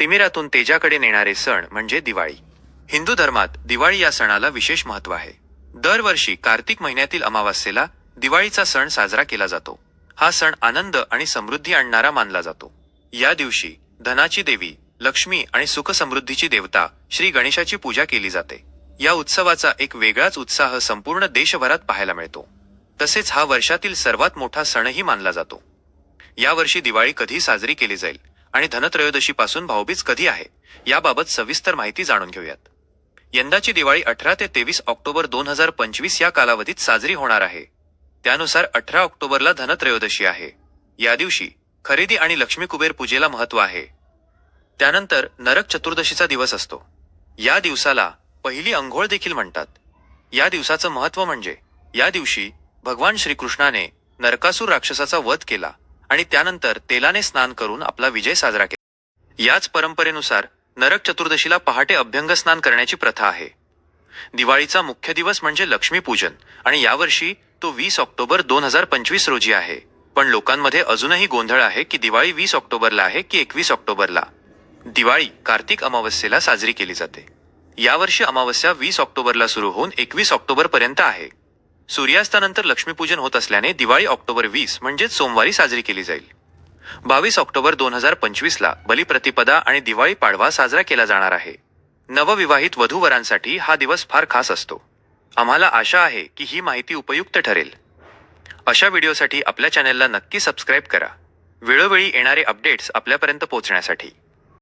तिमिरातून तेजाकडे नेणारे सण म्हणजे दिवाळी. हिंदू धर्मात दिवाळी या सणाला विशेष महत्त्व आहे. दरवर्षी कार्तिक महिन्यातील अमावास्येला दिवाळीचा सण साजरा केला जातो. हा सण आनंद आणि समृद्धी आणणारा मानला जातो. या दिवशी धनाची देवी लक्ष्मी आणि सुखसमृद्धीची देवता श्री गणेशाची पूजा केली जाते. या उत्सवाचा एक वेगळाच उत्साह संपूर्ण देशभरात पाहायला मिळतो. तसेच हा वर्षातील सर्वात मोठा सणही मानला जातो. यावर्षी दिवाळी कधी साजरी केली जाईल? आणि धनत्रयोदशीपासून भाऊबीज कधी आहे याबाबत सविस्तर माहिती जाणून घेऊयात. यंदाची दिवाळी अठरा ते तेवीस ऑक्टोबर दोन हजार पंचवीस या कालावधीत साजरी होणार आहे. त्यानुसार अठरा ऑक्टोबरला धनत्रयोदशी आहे. या दिवशी खरेदी आणि लक्ष्मी कुबेर पूजेला महत्त्व आहे. त्यानंतर नरक चतुर्दशीचा दिवस असतो. या दिवसाला पहिली अंघोळ देखील म्हणतात. या दिवसाचं महत्त्व म्हणजे या दिवशी भगवान श्रीकृष्णाने नरकासूर राक्षसाचा वध केला. आणि त्यानंतर तेलाने स्नान करून आपला विजय साजरा केला. याच परंपरेनुसार नरक चतुर्दशीला पहाटे अभ्यंग स्नान करण्याची प्रथा आहे. दिवाळीचा मुख्य दिवस म्हणजे लक्ष्मीपूजन आणि यावर्षी तो वीस ऑक्टोबर दोन हजार पंचवीस रोजी आहे. पण लोकांमध्ये अजूनही गोंधळ आहे की दिवाळी वीस ऑक्टोबरला आहे की एकवीस ऑक्टोबरला. दिवाळी कार्तिक अमावस्येला साजरी केली जाते. यावर्षी अमावस्या वीस ऑक्टोबरला सुरू होऊन एकवीस ऑक्टोबरपर्यंत आहे. सूर्यास्तानंतर लक्ष्मीपूजन होत असल्याने दिवाळी ऑक्टोबर वीस म्हणजेच सोमवारी साजरी केली जाईल. बावीस ऑक्टोबर दोन हजार पंचवीसला बलिप्रतिपदा आणि दिवाळी पाडवा साजरा केला जाणार आहे. नवविवाहित वधूवरांसाठी हा दिवस फार खास असतो. आम्हाला आशा आहे की ही माहिती उपयुक्त ठरेल. अशा व्हिडिओसाठी आपल्या चॅनेलला नक्की सबस्क्राईब करा. वेळोवेळी येणारे अपडेट्स आपल्यापर्यंत पोहोचण्यासाठी.